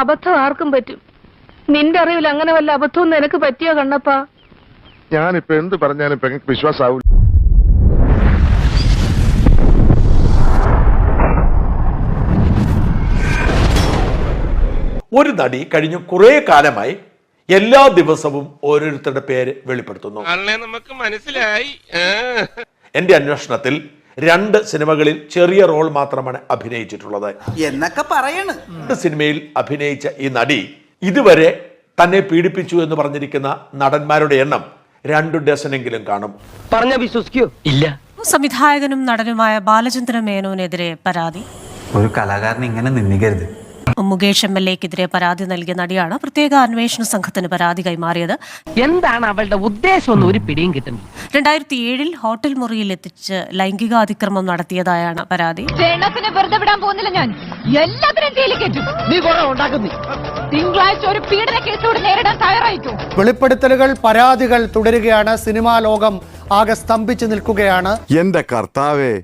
അബദ്ധം ആർക്കും പറ്റും. നിന്റെ അറിവിൽ അങ്ങനെ വല്ല അബദ്ധവും നിനക്ക് പറ്റിയോ കണ്ണപ്പാ? ഞാനിപ്പോ എന്ത് പറഞ്ഞാലും പെങ്ങൾക്ക് വിശ്വാസാവൂ ഒരു നടി കഴിഞ്ഞ കുറെ കാലമായി എല്ലാ ദിവസവും ഓരോരുത്തരുടെ പേര് വെളിപ്പെടുത്തുന്നു. നമുക്ക് മനസ്സിലായി. എന്റെ അന്വേഷണത്തിൽ രണ്ട് സിനിമകളിൽ ചെറിയ റോൾ മാത്രമാണ് അഭിനയിച്ചിട്ടുള്ളത്. എന്നൊക്കെ പറയണ്. സിനിമയിൽ അഭിനയിച്ച ഈ നടി ഇതുവരെ തന്നെ പീഡിപ്പിച്ചു എന്ന് പറഞ്ഞിരിക്കുന്ന നടന്മാരുടെ എണ്ണം രണ്ടു ഡസനെങ്കിലും കാണും. പറഞ്ഞ വിശ്വസിക്കൂ. ഇല്ല. സംവിധായകനും നടനുമായ ബാലചന്ദ്ര മേനോനെതിരെ പരാതി. ഒരു കലാകാരൻ ഇങ്ങനെ നിന്ദിക്കരുത്. മുകേഷ് എം എൽ എക്കെതിരെ പരാതി നൽകിയ നടിയാണ് പ്രത്യേക അന്വേഷണ സംഘത്തിന് പരാതി കൈമാറിയത്. എന്താണ് അവളുടെ ഉദ്ദേശം ഒരു പിടിയും രണ്ടായിരത്തി ഏഴിൽ ഹോട്ടൽ മുറിയിൽ എത്തിച്ച് ലൈംഗികാതിക്രമം നടത്തിയതായാണ് പരാതി. വെറുതെ വിടാൻ പോകുന്നില്ല ഞാൻ. എല്ലാത്തിനും ജയിലിൽ കയറ്റും. നീ കുറെ ഉണ്ടാക്കുന്നി. തിങ്കളാഴ്ച ഒരു പീഡന കേസോട് നേരിടാൻ തയ്യാറായിക്കോ വെളിപ്പെടുത്തലുകൾ പരാതികൾ തുടരുകയാണ്. സിനിമാ ലോകം ആകെ സ്തംഭിച്ചു നിൽക്കുകയാണ്. എന്റെ കർത്താവേ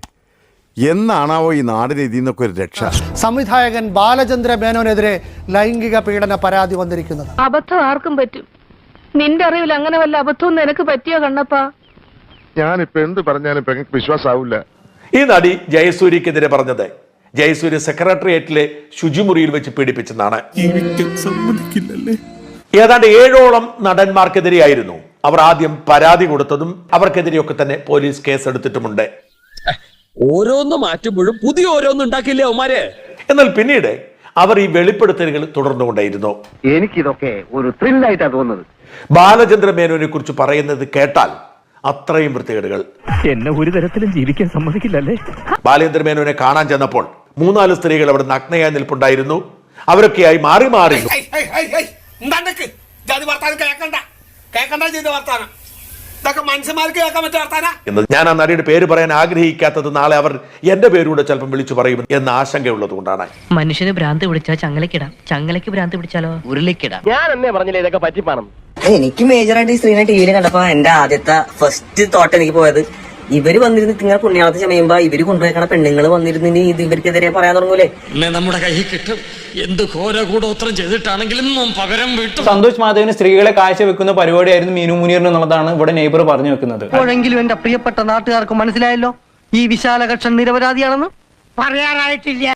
എന്നാണാവോ ഈ നാടിന് ഇതിൽ നിന്നൊക്കെ ഒരു രക്ഷ? സംവിധായകൻ ബാലചന്ദ്ര മേനോനെതിരെ ലൈംഗിക പീഡന പരാതി വന്നിരിക്കുന്നത്. അബദ്ധം ആർക്കും പറ്റും. നിന്റെ അറിവിൽ അങ്ങനെ വല്ല അബദ്ധവും നിനക്ക് പറ്റിയോ കണ്ണപ്പാ? ഞാനിപ്പോ എന്ത് പറഞ്ഞാലും പെങ്ങൾക്ക് വിശ്വാസാവൂല. ഈ നടി ജയസൂര്യക്കെതിരെ പറഞ്ഞത് ജയസൂര്യ സെക്രട്ടേറിയറ്റിലെ ശുചിമുറിയിൽ വെച്ച് പീഡിപ്പിച്ചെന്നാണ്. ഏതാണ്ട് ഏഴോളം നടന്മാർക്കെതിരെയായിരുന്നു. അവർ ആദ്യം പരാതി കൊടുത്തതും അവർക്കെതിരെയൊക്കെ തന്നെ പോലീസ് കേസെടുത്തിട്ടുമുണ്ട്. ഓരോന്ന് മാറ്റുമ്പോഴും പുതിയ ഓരോന്ന് ഉണ്ടാക്കില്ലേ അവന്മാര്? എന്നാൽ പിന്നീട് അവർ ഈ വെളിപ്പെടുത്തലുകൾ തുടർന്നുകൊണ്ടേയിരുന്നു. എനിക്കിതൊക്കെ ഒരു ത്രില്ലായിട്ടാ തോന്നുന്നത്. ബാലചന്ദ്ര മേനോനെ കുറിച്ച് പറയുന്നത് കേട്ടാൽ അത്രയും വൃത്തികേടുകൾ. എന്നെ ഒരു തരത്തിലും ജീവിക്കാൻ സമ്മതിക്കില്ലല്ലേ? ബാലേന്ദ്ര മേനോനെ കാണാൻ ചെന്നപ്പോൾ മൂന്നാൽ സ്ത്രീകൾ അവിടെ നഗ്നയായി നിൽപ്പുണ്ടായിരുന്നു. അവരൊക്കെയായി മാറി മാറി. കേക്കണ്ട. കേക്കണ്ട ചെയ്ത വർത്താനം. എന്ന് ഞാൻ ആ നടിയുടെ പേര് പറയാൻ ആഗ്രഹിക്കാത്തത് നാളെ അവർ എന്റെ പേരൂടെ ചിലപ്പം വിളിച്ചു പറയും എന്ന ആശങ്കയുള്ളത് കൊണ്ടാണ്. മനുഷ്യന് ഭ്രാന്ത് പിടിച്ചാൽ ചങ്ങലക്കിടാം ചങ്ങലക്ക് ഭ്രാന്ത് പിടിച്ചാലോ? ഉരുളിക്കിടാം. ഞാൻ എന്നേ പറഞ്ഞില്ലേ ഇതൊക്കെ പറ്റിപ്പാണം എനിക്ക് മേജറായിട്ട് ഈ സ്ത്രീനെ ടി വിയിൽ കണ്ടപ്പോ എന്റെ ആദ്യത്തെ ഫസ്റ്റ് തോട്ട് എനിക്ക് പോയത് ഇവർ വന്നിരുന്ന് നിങ്ങൾ പുണ്യാളത്ത് ചമയുമ്പോ ഇവർ കൊണ്ടുപോയിക്കണ പെണ്ണുങ്ങൾ വന്നിരുന്ന് ഇത് ഇവർക്കെതിരെ പറയാൻ തുടങ്ങൂലേ? നമ്മുടെ കൈ കിട്ടും. എന്ത് ഘോര കൂടോത്രം ചെയ്തിട്ടാണെങ്കിലും പകരം വീട്ടും. സന്തോഷ് മാധവിന് സ്ത്രീകളെ കാഴ്ചവെക്കുന്ന പരിപാടിയായിരുന്നു മീനു മുനീറിന് എന്നുള്ളതാണ് ഇവിടെ നെയ്ബർ പറഞ്ഞു വെക്കുന്നത്. എപ്പോഴെങ്കിലും എന്റെ പ്രിയപ്പെട്ട നാട്ടുകാർക്ക് മനസ്സിലായല്ലോ ഈ വിശാലകക്ഷൻ നിരപരാധിയാണെന്ന്? പറയാറായിട്ടില്ല